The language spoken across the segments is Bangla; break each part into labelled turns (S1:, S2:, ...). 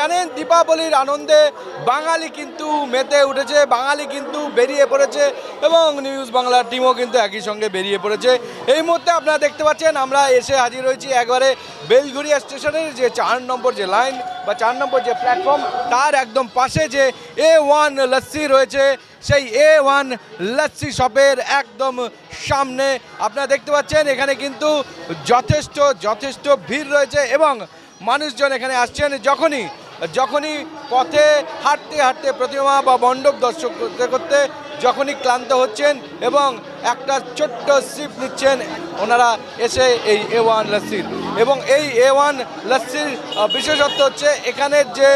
S1: জানেন, দীপাবলির আনন্দে বাঙালি কিন্তু মেতে উঠেছে, বাঙালি কিন্তু বেরিয়ে পড়েছে এবং নিউজ বাংলার টিমও কিন্তু একই সঙ্গে বেরিয়ে পড়েছে। এই মুহূর্তে আপনারা দেখতে পাচ্ছেন, আমরা এসে হাজির হয়েছি একবারে বেলঘুরিয়া স্টেশনের যে চার নম্বর যে লাইন বা চার নম্বর যে প্ল্যাটফর্ম তার একদম পাশে যে এ ওয়ান লস্যি রয়েছে, সেই এ ওয়ান লস্যি শপের একদম সামনে আপনারা দেখতে পাচ্ছেন, এখানে কিন্তু যথেষ্ট যথেষ্ট ভিড় রয়েছে এবং মানুষজন এখানে আসছেন যখনই যখনই পথে হাঁটতে হাঁটতে প্রতিমা বা মণ্ডপ দর্শক করতে করতে যখনই ক্লান্ত হচ্ছেন এবং একটা ছোট্ট সিপ নিচ্ছেন, ওনারা এসে এই এ ওয়ান লস্যির। এবং এই এ ওয়ান লস্যির বিশেষত্ব হচ্ছে এখানের যে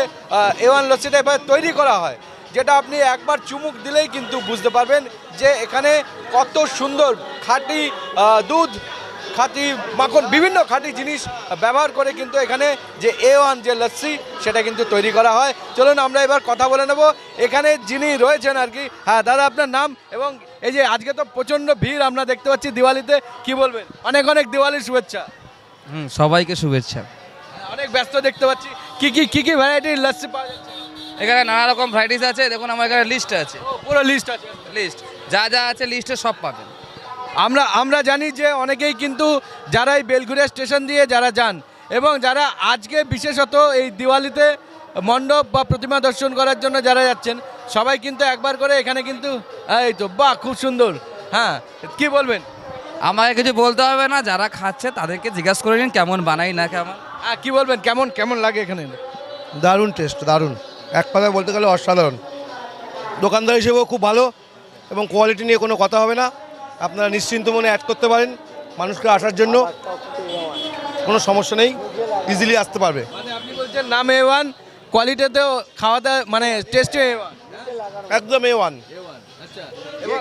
S1: এ ওয়ান লস্যিটা এভাবে তৈরি করা হয়, যেটা আপনি একবার চুমুক দিলেই কিন্তু বুঝতে পারবেন যে এখানে কত সুন্দর খাঁটি দুধ খাঁটি মাখন বিভিন্ন খাঁটি জিনিস ব্যবহার করে কিন্তু এখানে যে এ ওয়ান যে লস্যি সেটা কিন্তু তৈরি করা হয়। চলুন আমরা এবার কথা বলে নেব। এখানে যিনি রয়েছেন আর কি হ্যাঁ দাদা আপনার নাম? এবং এই যে আজকে তো প্রচণ্ড ভিড় আমরা দেখতে পাচ্ছি দিওয়ালিতে কি বলবেন? অনেক অনেক দিওয়ালির শুভেচ্ছা।
S2: হুম সবাইকে শুভেচ্ছা।
S1: অনেক ব্যস্ত দেখতে পাচ্ছি। কি কি কি কি ভ্যারাইটির লস্যি পাওয়া যাচ্ছে?
S2: এখানে নানা রকম ভ্যারাইটিস আছে। দেখুন আমার এখানে লিস্ট আছে।
S1: পুরো লিস্ট আছে।
S2: লিস্ট যা যা আছে লিস্টে সব পাবেন।
S1: আমরা আমরা জানি যে অনেকেই কিন্তু যারা এই বেলঘুরিয়া স্টেশন দিয়ে যারা যান এবং যারা আজকে বিশেষত এই দিওয়ালিতে মণ্ডপ বা প্রতিমা দর্শন করার জন্য যারা যাচ্ছেন সবাই কিন্তু একবার করে এখানে কিন্তু এই তো বাহ খুব সুন্দর। হ্যাঁ কি বলবেন?
S2: আমাকে কিছু বলতে হবে না যারা খাচ্ছে তাদেরকে জিজ্ঞাসা করে নিন কেমন বানাই না কেমন।
S1: হ্যাঁ কী বলবেন? কেমন কেমন লাগে এখানে?
S3: দারুণ টেস্ট দারুণ। এক কথায় বলতে গেলে অসাধারণ। দোকানদার হিসেবেও খুব ভালো এবং কোয়ালিটি নিয়ে কোনো কথা হবে না। আপনারা নিশ্চিন্ত মনে অ্যাড করতে পারেন। মানুষকে আসার জন্য কোনো সমস্যা নেই ইজিলি আসতে পারবে।
S1: মানে আপনি বলছেন নাম এ ওয়ান কোয়ালিটিতেও খাওয়া দাওয়া মানে টেস্টে এ ওয়ান
S3: একদম এ ওয়ান
S1: আচ্ছা। এবং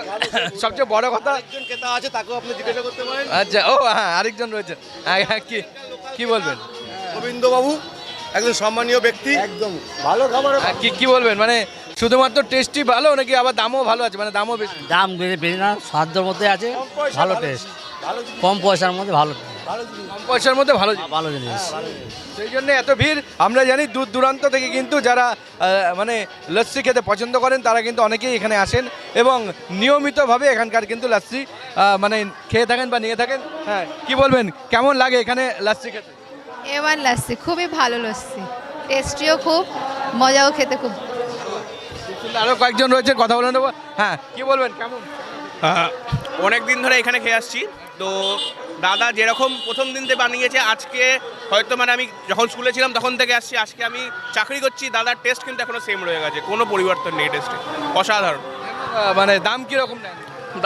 S1: সবচেয়ে বড় কথা
S3: একজন ক্রেতা আছে তাকেও আপনি জিজ্ঞাসা করতে পারেন।
S1: আচ্ছা ও হ্যাঁ আরেকজন রয়েছে। হ্যাঁ, হ্যাঁ, কি কি বলবেন?
S3: গোবিন্দবাবু একজন সম্মানীয় ব্যক্তি।
S1: একদম ভালো হ্যাঁ, কি কি বলবেন? মানে শুধুমাত্র টেস্টই ভালো নাকি আবার দামও ভালো আছে? মানে দামও বেশি?
S4: দাম বেশি বেশি না সাধ্যর মধ্যে আছে ভালো টেস্ট কম পয়সার মধ্যে ভালো
S1: কম পয়সার মধ্যে ভালো
S4: ভালো জিনিস।
S1: সেই জন্য এত ভিড়। আমরা জানি দূর দূরান্ত থেকে কিন্তু যারা মানে লস্যি খেতে পছন্দ করেন তারা কিন্তু অনেকেই এখানে আসেন এবং নিয়মিতভাবে এখানকার কিন্তু লস্যি মানে খেয়ে থাকেন বা নিয়ে থাকেন। হ্যাঁ কী বলবেন? কেমন লাগে এখানে লস্যি খেতে?
S5: এ ওয়ান লাস্সি খুবই ভালো লস্যি। টেস্টিও খুব মজাও খেতে খুব
S1: আরও কয়েকজন রয়েছে কথা বলে নেব। হ্যাঁ কি বলবেন? কেমন?
S6: অনেক দিন ধরে এখানে খেয়ে আসছি। তো দাদা যেরকম প্রথম দিন থেকে বানিয়েছে আজকে হয়তো মানে আমি যখন স্কুলে ছিলাম তখন থেকে আসছি। আজকে আমি চাকরি করছি দাদার টেস্ট কিন্তু এখনও সেম রয়ে গেছে কোনো পরিবর্তন নেই টেস্টে অসাধারণ।
S1: মানে দাম কীরকম নেন?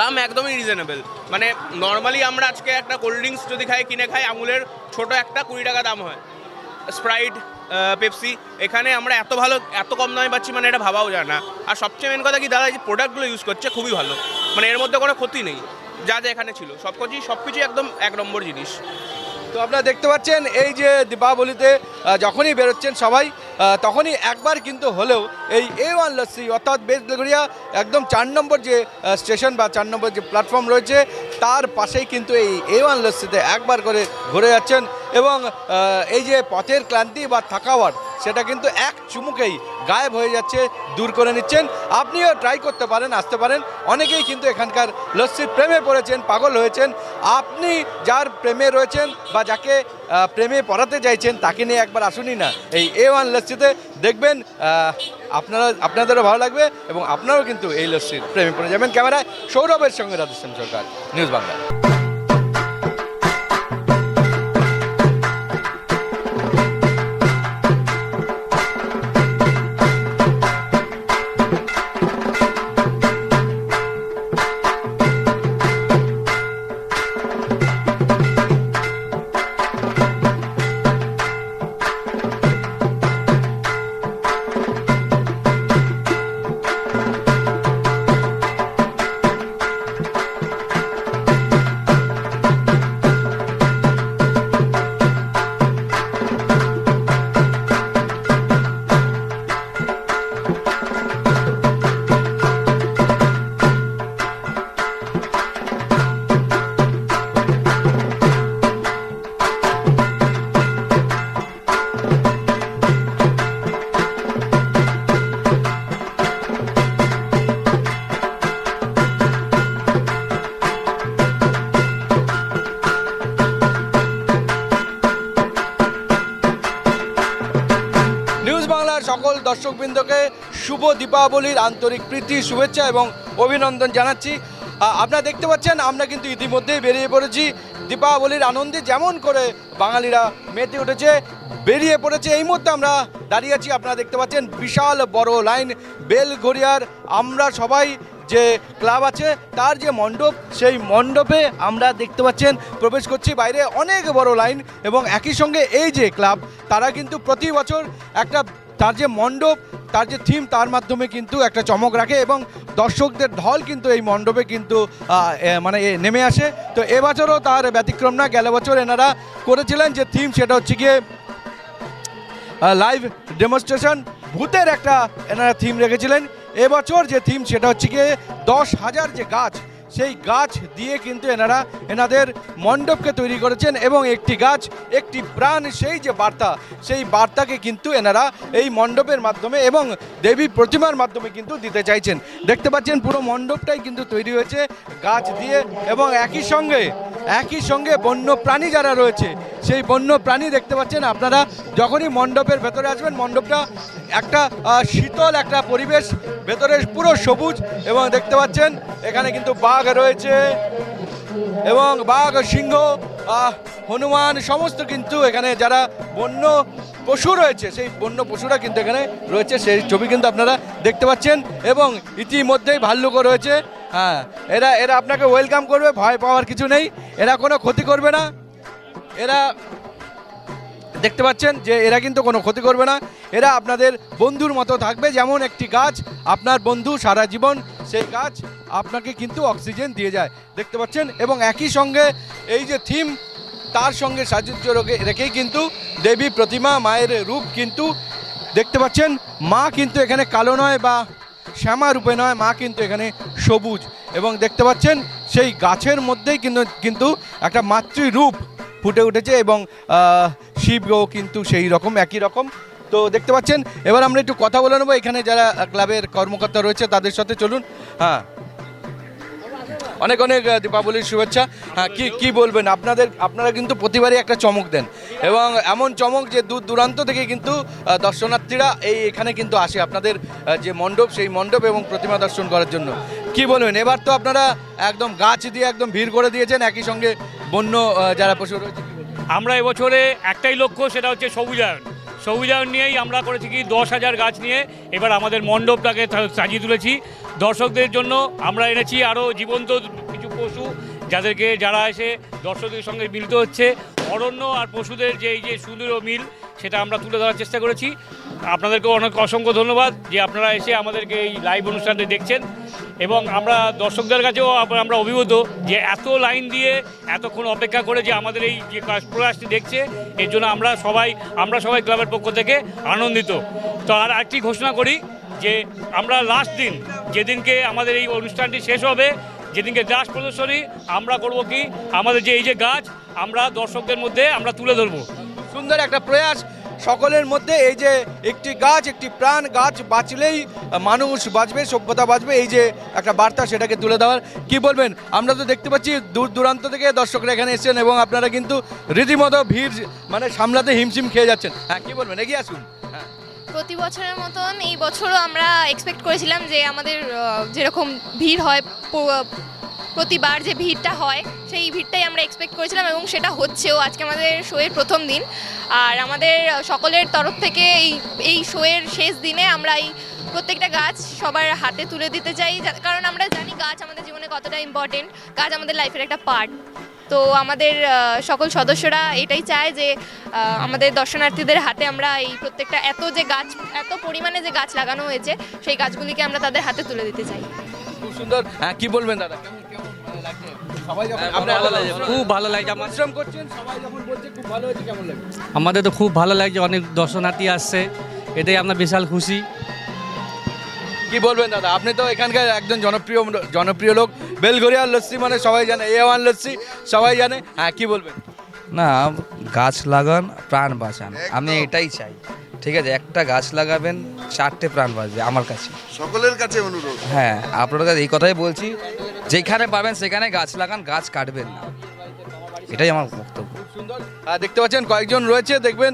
S6: দাম একদমই রিজনেবল মানে নর্মালি আমরা আজকে একটা কোল্ড ড্রিঙ্কস যদি খাই কিনে খাই আমুলের ছোট একটা কুড়ি টাকা দাম হয়। স্প্রাইট পেপসি এখানে আমরা এত ভালো, এত কম দামে পাচ্ছি মানে এটা ভাবাও যায় না। আর সবচেয়ে মেন কথা কি, দাদা যে প্রোডাক্টগুলো ইউজ করছে, খুবই ভালো। মানে এর মধ্যে কোনো ক্ষতি নেই, যা যা এখানে ছিল। সব কিছুই সব কিছুই একদম এক নম্বর জিনিস।
S1: তো আপনারা দেখতে পাচ্ছেন, এই যে দীপাবলিতে যখনই বেরোচ্ছেন সবাই তখনই একবার কিন্তু হলেও এই এ ওয়ান লস্যি, অর্থাৎ বেলগড়িয়া, একদম চার নম্বর যে স্টেশন বা চার নম্বর যে প্ল্যাটফর্ম রয়েছে তার পাশেই কিন্তু এই এ ওয়ান লস্যিতে একবার করে ঘুরে যাচ্ছেন এবং এই যে পথের ক্লান্তি বা থাকাওয়ার, সেটা কিন্তু এক চুমুকেই গায়েব হয়ে যাচ্ছে, দূর করে নিচ্ছেন। আপনিও ট্রাই করতে পারেন, আসতে পারেন। অনেকেই কিন্তু এখানকার লস্যির প্রেমে পড়েছেন, পাগল হয়েছেন। আপনি যার প্রেমে রয়েছেন বা যাকে প্রেমে পড়াতে চাইছেন, তাকে নিয়ে একবার আসুনই না। এই এ ওয়ান লস্যিতে দেখবেন আপনারা, আপনাদেরও ভালো লাগবে এবং আপনারাও কিন্তু এই লস্যির প্রেমে পড়ে যাবেন। ক্যামেরায় সৌরভের সঙ্গে রাজস্থান সরকার, নিউজ বাংলা। সকল দর্শকবৃন্দকে শুভ দীপাবলির আন্তরিক প্রীতি, শুভেচ্ছা এবং অভিনন্দন জানাচ্ছি। আপনারা দেখতে পাচ্ছেন, আমরা কিন্তু ইতিমধ্যেই বেরিয়ে পড়েছি। দীপাবলির আনন্দে যেমন করে বাঙালিরা মেতে উঠেছে, বেরিয়ে পড়েছে। এই মুহূর্তে আমরা দাঁড়িয়ে আছি, আপনারা দেখতে পাচ্ছেন, বিশাল বড় লাইন বেলঘরিয়ার আমরা সবাই যে ক্লাব আছে, তার যে মণ্ডপ, সেই মণ্ডপে আমরা দেখতে পাচ্ছেন, প্রবেশ করছি। বাইরে অনেক বড় লাইন এবং একই সঙ্গে এই যে ক্লাব, তারা কিন্তু প্রতি বছর একটা তার যে মণ্ডপ, তার যে থিম তার মাধ্যমে কিন্তু একটা চমক রাখে এবং দর্শকদের ঢল কিন্তু এই মণ্ডপে কিন্তু মানে নেমে আসে। তো এবছরও তার ব্যতিক্রম না, গেল বছর এনারা করেছিলেন যে থিম সেটা হচ্ছে গিয়ে লাইভ ডেমনস্ট্রেশন ভূতের একটা এনারা থিম রেখেছিলেন। এবছর যে থিম সেটা হচ্ছে গিয়ে দশ হাজার যে গাছ সেই গাছ দিয়ে কিন্তু এনারা এনাদের মণ্ডপকে তৈরি করেছেন এবং একটি গাছ, একটি প্রাণ, সেই যে বার্তা, সেই বার্তাকে কিন্তু এনারা এই মণ্ডপের মাধ্যমে এবং দেবী প্রতিমার মাধ্যমে কিন্তু দিতে চাইছেন। দেখতে পাচ্ছেন পুরো মণ্ডপটাই কিন্তু তৈরি হয়েছে গাছ দিয়ে এবং একই সঙ্গে একই সঙ্গে বন্য প্রাণী যারা রয়েছে, সেই বন্য প্রাণী দেখতে পাচ্ছেন আপনারা, যখনই মণ্ডপের ভেতরে আসবেন, মণ্ডপটা একটা শীতল একটা পরিবেশ, ভেতরে পুরো সবুজ এবং দেখতে পাচ্ছেন, এখানে কিন্তু বাঘ রয়েছে এবং বাঘ, সিংহ হনুমান, সমস্ত কিন্তু এখানে যারা বন্য পশু রয়েছে, সেই বন্য পশুরা কিন্তু এখানে রয়েছে, সেই ছবি কিন্তু আপনারা দেখতে পাচ্ছেন এবং ইতিমধ্যেই ভাল্লুকও রয়েছে। হ্যাঁ এরা এরা আপনাকে ওয়েলকাম করবে, ভয় পাওয়ার কিছু নেই। এরা কোনো ক্ষতি করবে না। এরা দেখতে পাচ্ছেন যে এরা কিন্তু কোনো ক্ষতি করবে না। এরা আপনাদের বন্ধুর মতো থাকবে, যেমন একটি গাছ। আপনার বন্ধু সারা জীবন সেই গাছ আপনাকে কিন্তু অক্সিজেন দিয়ে যায়। দেখতে পাচ্ছেন? এবং একই সঙ্গে এই যে থিম তার সঙ্গে সাযুজ্য রেখে- রেখেই কিন্তু দেবী প্রতিমা, মায়ের রূপ কিন্তু দেখতে পাচ্ছেন। মা কিন্তু এখানে কালো নয় বা শ্যামা রূপে নয়, মা কিন্তু এখানে সবুজ। এবং দেখতে পাচ্ছেন, সেই গাছের মধ্যেই কিন্তু কিন্তু একটা মাতৃরূপ ফুটে উঠেছে এবং শিবও কিন্তু সেই রকম, একই রকম। তো দেখতে পাচ্ছেন, এবার আমরা একটু কথা বলে নেব। এখানে যারা ক্লাবের কর্মকর্তা রয়েছে, তাদের সাথে চলুন। হ্যাঁ। অনেক অনেক দীপাবলির শুভেচ্ছা। হ্যাঁ কী কী বলবেন? আপনাদের, আপনারা কিন্তু প্রতিবারই একটা চমক দেন। এবং এমন চমক যে দূর দূরান্ত থেকে কিন্তু দর্শনার্থীরা এই এখানে কিন্তু আসে আপনাদের যে মণ্ডপ, সেই মণ্ডপ এবং প্রতিমা দর্শন করার জন্য। কি বলবেন? এবার তো আপনারা একদম গাছ দিয়ে একদম ভিড় করে দিয়েছেন, একই সঙ্গে বন্য যারা পশু রয়েছে
S7: আমরা এবছরে একটাই লক্ষ্য, সেটা হচ্ছে সবুজায়ন। সবুজায়ন নিয়েই আমরা করেছি কি, দশ হাজার গাছ নিয়ে এবার আমাদের মণ্ডপটাকে সাজিয়ে তুলেছি। দর্শকদের জন্য আমরা এনেছি আরও জীবন্ত কিছু পশু, যাদেরকে যারা এসে দর্শকদের সঙ্গে মিলিত হচ্ছে। অরণ্য আর পশুদের যে এই যে সুন্দর মিল সেটা আমরা তুলে ধরার চেষ্টা করেছি। আপনাদেরকে অনেক অসংখ্য ধন্যবাদ যে আপনারা এসে আমাদেরকে এই লাইভ অনুষ্ঠানটি দেখছেন। এবং আমরা দর্শকদের কাছেও আমরা অভিভূত যে এত লাইন দিয়ে এতক্ষণ অপেক্ষা করে যে আমাদের এই যে প্রয়াসটি দেখছে, এর জন্য আমরা সবাই আমরা সবাই ক্লাবের পক্ষ থেকে আনন্দিত। তো আর একটি ঘোষণা করি যে আমরা লাস্ট দিন, যেদিনকে আমাদের এই অনুষ্ঠানটি শেষ হবে, যেদিনকে গাছ প্রদর্শনী, আমরা করব কি? আমাদের যে এই যে গাছ, আমরা দর্শকদের মধ্যে আমরা তুলে ধরবো।
S1: সুন্দর একটা প্রয়াস সকলের মধ্যে। এই যে একটি গাছ, একটি প্রাণ গাছ বাঁচলেই মানুষ বাঁচবে, সভ্যতা বাঁচবে। এই যে একটা বার্তা সেটাকে তুলে দেওয়ার। কি বলবেন? আমরা তো দেখতে পাচ্ছি দূর দূরান্ত থেকে দর্শকরা এখানে এসেছেন এবং আপনারা কিন্তু রীতিমতো ভিড় মানে সামলাতে হিমশিম খেয়ে যাচ্ছেন। হ্যাঁ কি বলবেন? এগিয়ে আসুন। হ্যাঁ।
S8: প্রতি বছরের মতন এই বছরও আমরা এক্সপেক্ট করেছিলাম যে আমাদের যেরকম ভিড় হয় প্রতিবার যে ভিড়টা হয়, সেই ভিড়টাই আমরা এক্সপেক্ট করেছিলাম এবং সেটা হচ্ছেও। আজকে আমাদের শোয়ের প্রথম দিন। আর আমাদের সকলের তরফ থেকে এই এই শোয়ের শেষ দিনে আমরা এই প্রত্যেকটা গাছ সবার হাতে তুলে দিতে চাই কারণ আমরা জানি গাছ আমাদের জীবনে কতটা ইম্পর্টেন্ট গাছ আমাদের লাইফের একটা পার্ট তো আমাদের সকল সদস্যরা এটাই চায় যে আমাদের দর্শনার্থীদের হাতে আমরা এই প্রত্যেকটা এত যে গাছ, এত পরিমাণে যে গাছ লাগানো হয়েছে, সেই গাছগুলিকে আমরা তাদের হাতে তুলে দিতে চাই।
S1: খুব সুন্দর। হ্যাঁ কি বলবেন দাদা? লাগছে সবাই যখন আপনারা
S4: খুব ভালো লাগছে
S1: পরিশ্রম করছেন সবাই যখন বলছে খুব ভালো হয়েছে কেমন লাগে
S4: আমাদের তো খুব ভালো লাগছে অনেক দর্শনার্থী আসছে। এটাই আমরা বিশাল খুশি।
S1: কি বলবেন দাদা? আপনি তো এখানকার একজন জনপ্রিয় জনপ্রিয় লোক। বেলঘরিয়ার লস্যি মানে সবাই জানে এ ওয়ান লস্যি সবাই জানে। হ্যাঁ কি বলবেন?
S2: না গাছ লাগান প্রাণ বাঁচান। আমি এটাই চাই। ঠিক আছে একটা গাছ লাগাবেন চারটে প্রাণ বাঁচবে আমার কাছে।
S9: সকলের কাছে অনুরোধ।
S2: হ্যাঁ আপনার কাছে এই কথাই বলছি। যেখানে পাবেন সেখানে গাছ লাগান গাছ কাটবেন না। এটাই আমার বক্তব্য।
S1: দেখতে পাচ্ছেন কয়েকজন রয়েছে দেখবেন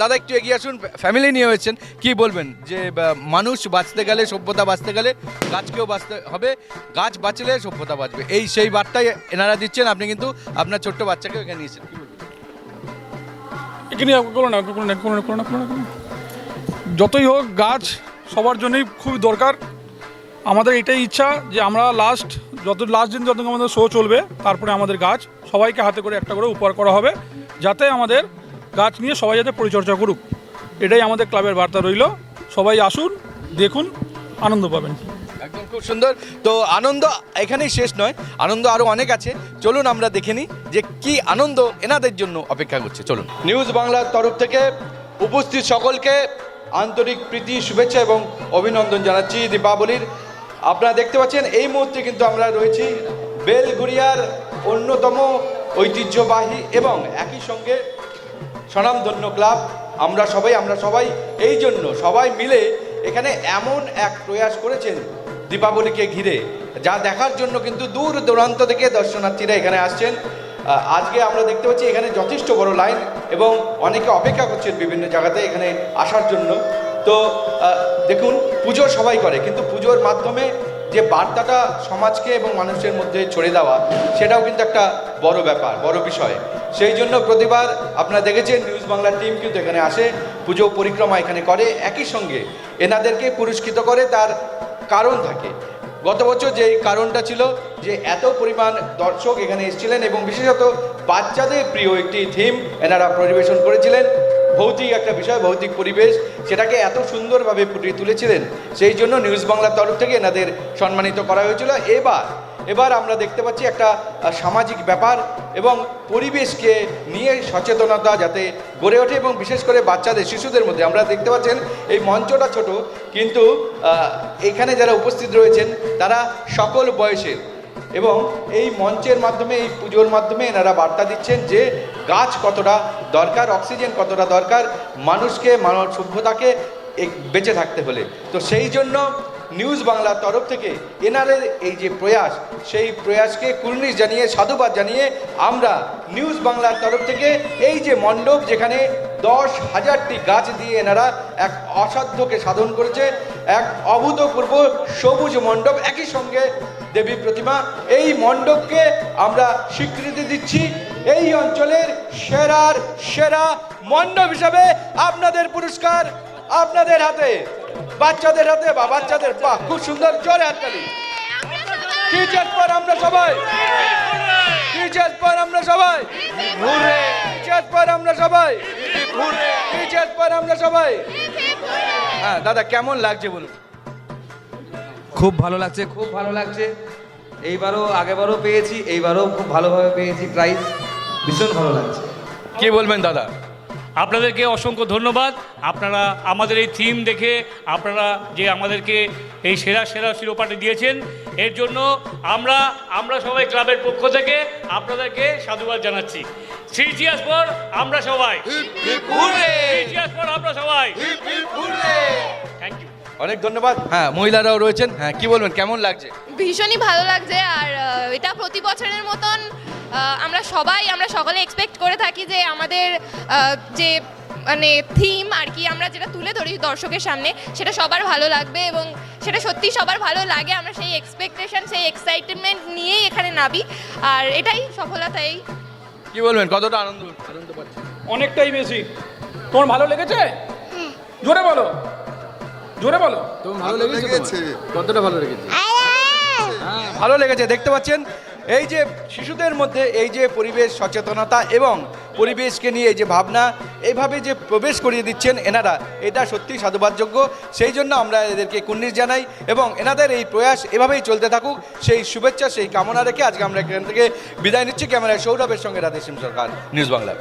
S1: দাদা একটু এগিয়ে আসুন ফ্যামিলি নিয়ে হয়েছেন কি বলবেন? যে মানুষ বাঁচতে গেলে সভ্যতা বাঁচতে গেলে গাছকেও বাঁচতে হবে গাছ বাঁচলে সভ্যতা বাঁচবে। এই সেই বার্তাই এনারা দিচ্ছেন আপনি কিন্তু আপনার ছোট্ট বাচ্চাকে এখানে নিয়েছেন। কি বলবেন?
S9: এখানে করো না করো না করো না করো না করো না যতই হোক গাছ সবার জন্যই খুবই দরকার। আমাদের এটাই ইচ্ছা যে আমরা লাস্ট যত লাস্ট দিন যত আমাদের শো চলবে তারপরে আমাদের গাছ সবাইকে হাতে করে একটা করে উপহার করা হবে যাতে আমাদের গাছ নিয়ে সবাই যাতে পরিচর্যা করুক। এটাই আমাদের ক্লাবের বার্তা রইল। সবাই আসুন দেখুন আনন্দ পাবেন।
S1: একদম খুব সুন্দর। তো আনন্দ এখানেই শেষ নয় আনন্দ আরও অনেক আছে। চলুন আমরা দেখে নিই যে কি আনন্দ এনাদের জন্য অপেক্ষা করছে। চলুন। নিউজ বাংলার তরফ থেকে উপস্থিত সকলকে আন্তরিক প্রীতি শুভেচ্ছা এবং অভিনন্দন জানাচ্ছি দীপাবলির আপনারা দেখতে পাচ্ছেন, এই মুহূর্তে কিন্তু আমরা রয়েছি বেলগুড়িয়ার অন্যতম ঐতিহ্যবাহী এবং একই সঙ্গে স্বনামধন্য ক্লাব। আমরা সবাই আমরা সবাই এই জন্য সবাই মিলে এখানে এমন এক প্রয়াস করেছেন দীপাবলিকে ঘিরে, যা দেখার জন্য কিন্তু দূর দূরান্ত থেকে দর্শনার্থীরা এখানে আসছেন। আজকে আমরা দেখতে পাচ্ছি এখানে যথেষ্ট বড় লাইন এবং অনেকে অপেক্ষা করছেন বিভিন্ন জায়গাতে এখানে আসার জন্য। তো দেখুন, পুজো সবাই করে, কিন্তু পুজোর মাধ্যমে যে বার্তাটা সমাজকে এবং মানুষের মধ্যে ছড়িয়ে দেওয়া, সেটাও কিন্তু একটা বড় ব্যাপার, বড় বিষয়। সেই জন্য প্রতিবার আপনারা দেখেছেন, নিউজ বাংলার টিম কিন্তু এখানে আসে, পুজো পরিক্রমা এখানে করে, একই সঙ্গে এনাদেরকে পুরস্কৃত করে, তার কারণ থাকে। গত বছর যে কারণটা ছিল, যে এত পরিমাণ দর্শক এখানে এসেছিলেন এবং বিশেষত বাচ্চাদের প্রিয় একটি থিম এনারা পরিবেশন করেছিলেন ভৌতিক একটা বিষয়, ভৌতিক পরিবেশ, সেটাকে এত সুন্দরভাবে ফুটিয়ে তুলেছিলেন, সেই জন্য নিউজ বাংলার তরফ থেকে এনাদের সম্মানিত করা হয়েছিল। এবার এবার আমরা দেখতে পাচ্ছি একটা সামাজিক ব্যাপার এবং পরিবেশকে নিয়ে সচেতনতা যাতে গড়ে ওঠে এবং বিশেষ করে বাচ্চাদের, শিশুদের মধ্যে। আমরা দেখতে পাচ্ছেন, এই মঞ্চটা ছোট, কিন্তু এখানে যারা উপস্থিত রয়েছেন, তারা সকল বয়সের এবং এই মঞ্চের মাধ্যমে, এই পুজোর মাধ্যমে এনারা বার্তা দিচ্ছেন যে গাছ কতটা দরকার, অক্সিজেন কতটা দরকার, মানুষকে, মানব সভ্যতাকে বেঁচে থাকতে হলে। তো সেই জন্য নিউজ বাংলার তরফ থেকে এনারের এই যে প্রয়াস, সেই প্রয়াসকে কুর্নিশ জানিয়ে, সাধুবাদ জানিয়ে আমরা নিউজ বাংলার তরফ থেকে এই যে মণ্ডপ যেখানে দশ হাজারটি গাছ দিয়ে এনারা এক অসাধ্যকে সাধন করেছে এক অভূতপূর্ব সবুজ মণ্ডপ একই সঙ্গে দেবী প্রতিমা। এই মণ্ডপকে আমরা স্বীকৃতি দিচ্ছি। এই অঞ্চলের সেরার সেরা মণ্ডপ হিসাবে আপনাদের পুরস্কার আপনাদের হাতে, বাচ্চাদের হাতে বা বাচ্চাদের, বাহ, খুব সুন্দর, জোরে হাততালি টিচার পর আমরা সবাই। টিচার পর আমরা সবাই। টিচার পর আমরা সবাই। টিচার পর আমরা সবাই। হ্যাঁ দাদা কেমন লাগছে বলুন?
S2: খুব ভালো লাগছে খুব ভালো লাগছে। এইবারও আগেবারও পেয়েছি এইবারও খুব ভালোভাবে পেয়েছি প্রাইজ। ভীষণ ভালো লাগছে।
S1: কি বলবেন দাদা?
S7: আপনাদেরকে অসংখ্য ধন্যবাদ। আপনারা আমাদের এই থিম দেখে আপনারা যে আমাদেরকে এই সেরা সেরা শিরোপাটি দিয়েছেন এর জন্য আমরা আমরা সবাই ক্লাবের পক্ষ থেকে আপনাদেরকে সাধুবাদ জানাচ্ছি। থ্রি পর আমরা সবাই। আমরা সবাই। থ্যাংক ইউ
S1: অনেক ধন্যবাদ। হ্যাঁ মহিলারাও রয়েছেন। হ্যাঁ কি বলবেন? কেমন লাগছে?
S8: ভীষণই ভালো লাগছে আর এটা প্রতি বছরের মতন আমরা সবাই আমরা সকলে এক্সপেক্ট করে থাকি যে আমাদের যে মানে থিম আর কি আমরা যেটা তুলে ধরি দর্শকের সামনে সেটা সবার ভালো লাগবে এবং সেটা সত্যি সবার ভালো লাগে। আমরা সেই এক্সপেকটেশন সেই এক্সাইটমেন্ট নিয়েই এখানে নাবি আর এটাই সফলতাই।
S1: কি বলবেন কতটা আনন্দ আনন্দ পাচ্ছেন
S9: অনেকটাই বেশি তোমার ভালো লেগেছে? জোরে বলো। জোরে বলো।
S1: তোমার ভালো লেগেছে। কতটা ভালো লেগেছে? হ্যাঁ ভালো লেগেছে দেখতে পাচ্ছেন? এই যে শিশুদের মধ্যে এই যে পরিবেশ সচেতনতা এবং পরিবেশকে নিয়ে এই যে ভাবনা, এইভাবে যে প্রবেশ করিয়ে দিচ্ছেন এনারা, এটা সত্যি সাধুবাদযোগ্য। সেই জন্য আমরা এদেরকে কুন্নিশ জানাই এবং এনাদের এই প্রয়াস এভাবেই চলতে থাকুক। সেই শুভেচ্ছা, সেই কামনা রেখে আজকে আমরা এখান থেকে বিদায় নিচ্ছি। ক্যামেরায় সৌরভের সঙ্গে রাধেশ্যাম সরকার, নিউজ বাংলা।